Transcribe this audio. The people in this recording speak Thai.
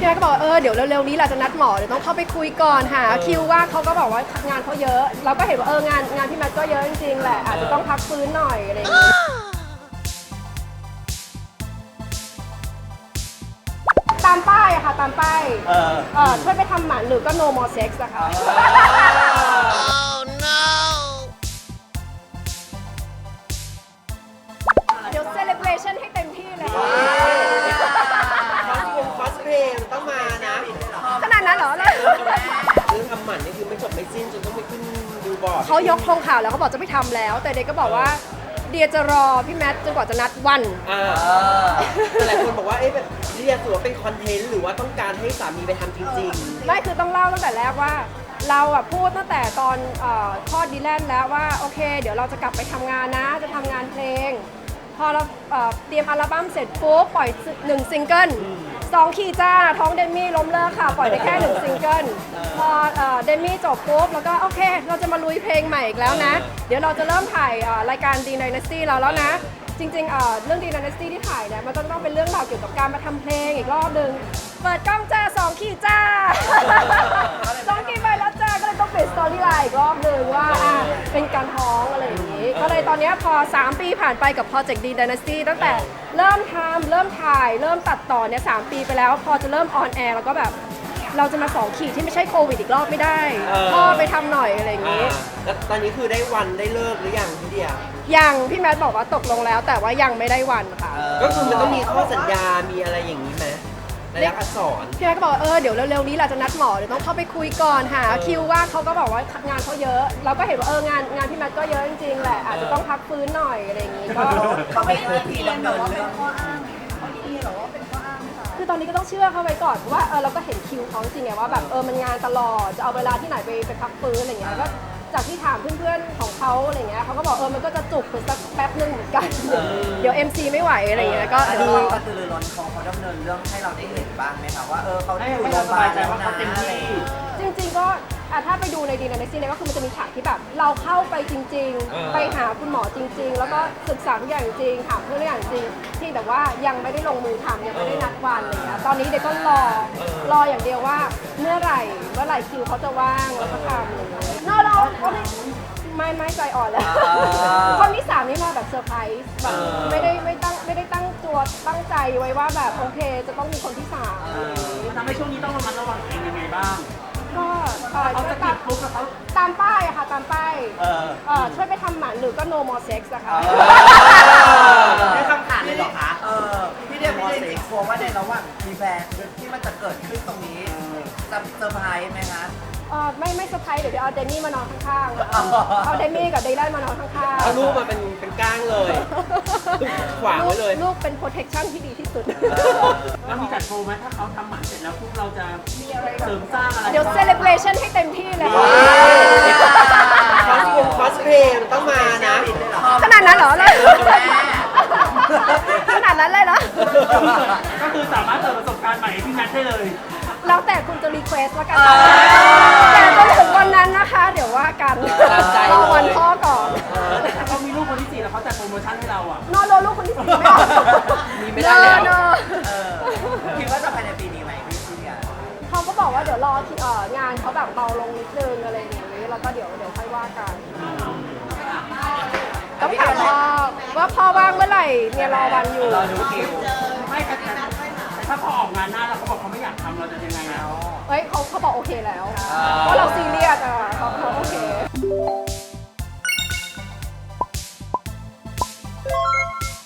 พี่แม่ก็บอกว่าเออเดี๋ยวเร็วๆนี้เราจะนัดหมอเดี๋ยวต้องเข้าไปคุยก่อนหาคิวว่าเขาก็บอกว่างานเขาเยอะ เราก็เห็นว่าเอองานงานพี่แมทก็เยอะจริงๆแหละอาจจะต้องพักฟื้นหน่อยอะไรอย่างเงี้ยตามป้ายอะค่ะตามป้ายเออเออช่วยไปทำหมันหรือก็ no more sex อะค่ะ ดูบอร์ดเขายกธงข่าวแล้วเขาบอกจะไม่ทำแล้ว แต่เด็กก็บอกว่าเดียจะรอพี่แมทจนกว่าจะนัดวัน อ่าแต่หลายคนบอกว่า เอ๊ะแบบเรียกตัวาเป็นคอนเทนต์หรือว่าต้องการให้สามีไปทำจริง ไม่คือต้องเล่าตั้งแต่แรกว่า เราอะพูดตั้งแต่ตอนเอ่อคลอดดีแลนด์แล้วว่าโอเค เดี๋ยวเราจะกลับไปทำงานนะ จะทำงานเพลง พอเราเอ่อเตรียมอัลบั้มเสร็จปุ๊บปล่อยหนึ่งซิงเกิล สองขีดจ้า ท้องเดมี่ล้มเลิกค่ะ ปล่อยได้แค่หนึ่งซิงเกิล พอเอ่อเดมี่จบปุ๊บ แล้วก็โอเค เราจะมาลุยเพลงใหม่อีกแล้วนะ เดี๋ยวเราจะเริ่มถ่ายเอ่อรายการดีน y น a สตี้เราแล้วนะ จริงๆเอ่อเรื่องดีน y น a สตี้ที่ถ่ายเนี่ย มันจะต้องเป็นเรื่องราวเกี่ยวกับการมาทำเพลงอีกรอบหนึ่งเปิดกล้องจ้าสองขีดจ้าสองขีดไปแล้วจ้า ก็เลยต้องเปลี่ยนสตอรี่ไลน์อีกรอบหนึ่งว่าอะเป็นการท้องอะไรอย่างนี้ ก็เตอนเนี้ยพอ 3 ปีผ่านไปกับโปรเจกต์ดีน y น a สตี้ตั้งแต่เริ่มทำเริ่มถ่าย เริ่มตัดต่อเนี่ยสามปีไปแล้ว พอจะเริ่มออนแอร์แล้วก็แบบ เราจะมาสองขีดที่ไม่ใช่โควิดอีกรอบไม่ได้พ่อไปทำหน่อยอะไรอย่างๆอ่านี้ แล้วตอนนี้คือได้วันได้เลิกหรือยังพี่เดียยังพี่แมทบอกว่าตกลงแล้ว แต่ว่ายังไม่ได้วันค่ะ ก็คือมันต้องมีข้อสัญญา มีอะไรอย่างนี้ไหม ในลักษณ์อักษร พี่แม่ก็บอกว่าเออเดี๋ยวเร็วๆนี้เราจะนัดหมอเดี๋ยวต้องเข้าไปคุยก่อนหาคิวว่าเขาก็บอกว่างานเขาเยอะ เราก็เห็นว่าเอองานงานพี่แมทก็เยอะจริงๆแหละอาจจะต้องพักฟื้นหน่อยอะไรอย่างงี้ก็เขาไม่ได้ทีดำเนินเรื่องคือตอนนี้ก็ต้องเชื่อเขาไว้ก่อนว่าเออเราก็เห็นคิวเขาจริงๆไงว่าแบบเออมันงานตลอดจะเอาเวลาที่ไหนไปไปพักฟื้นอะไรเงี้ยก็ จากที่ถามเพื่อนๆของเขาอะไรเงี้ยเขาก็บอกเออมันก็จะจุกไปสักแป๊บนึงเหมือนกัน เดี๋ยว MC ไม่ไหวอะไรเงี้ยก็อันเดี๋ยวนี้รอ ก็คือร้อนเขาเขาดำเนินเรื่องให้เราได้เห็นบ้างไหมคะว่าเออเขาให้อยู่ให้โรเรางพสยาบาบายลใจว่าเขาเต็มที่จริงๆก็อะถ้าไปดูในดีนาเนซี่เนี่ยก็คือมันจะมีฉากที่แบบเราเข้าไปจริง เออ ๆ ไปหาคุณหมอจริง ๆ แล้วก็ศึกษาทุกอย่างจริงถามเพื่อนทุกอย่างจริงที่แต่ว่ายังไม่ได้ลงมือทำยังไม่ได้นัดวันอะไรเงี้ยตอนนี้เด็กก็รอรออย่างเดียวว่าเมื่อไหร่เมื่อไหร่คิวเขาจะว่างแล้วก็ทำอะไรเงี้ยนอกเรา ไม่ไม่ใจอ่อนแล้วคนที่สามนี่มาแบบเซอร์ไพรส์แบบไม่ได้ไม่ตั้งไม่ได้ตั้งตัวตั้งใจไว้ว่าแบบโอเค จะต้องมีคนที่สามอะไรอย่างงี้มันทำให้ช่วงนี้ต้องระมัดระวังตัวเองยังไงบ้างก็เอ่อเขาจะตากิมดปุ๊บแล้วเขาตามป้ายอะค่ะตามป้ายเออ เอ่อช่วยไปทำหมันหรือก็ no more sex นะคะ ได้คำขาดเลยเหรอคะ เออพี่ เดียพี่เดียกลัวว่าในระหว่างมีแฟนที่มันจะเกิดขึ้นตรงนี้จะเซอร์ไพรส์ไหมคะเอ่อไม่ไม่เซอร์ไพรส์เดี๋ยวเดี๋ยวเอาเดมี่มานอนข้างๆอ๋อเอาเดมี่กับเดลันมานอนข้างๆเอาลูกมาเป็นเป็นก้างเลยขวางไว้เลยลูกเป็น protection ที่ดีที่สุด แล้วมีจัดโปรไหมถ้าเขาทำหมันเสร็จแล้วพวกเราจะเสริมสร้างอะไรเดี๋ยว celebration ให้เต็มที่เลยคอสวงคอสเพลย์ต้องมานะขนาดนั้นเหรอขนาด นั้นเลยเหรอ ก็คือสามารถเปิดประสบการณ์ใหม่ให้พี่แมทได้เลย แล้วแต่คุณจะรีเควสแล้วกันแต่จนถึงวันนั้นนะคะ เดี๋ยวว่ากันตามใจเลย รอวันพ่อก่อนแต่ถ้าเขามีลูกคนที่สี่แล้วเขาจัดโปรโมชั่นให้เราอะ นอนรอลูกคนที่สี่ไม่เอามีไม่ได้แล้ว เนอะเออคิดว่าจะภายในปีนี้ไหมพี่พี่เดียเขาก็บอกว่าเดี๋ยวรอที่เอ่องานเขาแบบเบาลงนิดนึงอะไรอย่างนี้แล้วก็เดี๋ยวเดี๋ยวค่อยว่ากันต้องถามพ่อว่า ร่เนี่ยรอวันอยู่ รอดูคิวไม่แต่แต่ถ้าเขาออกงานหน้าแล้วเขาบอกเขาไม่อยากทำเราจะยังไงอะเฮ้ยเขาเขาบอกโอเคแล้วเอ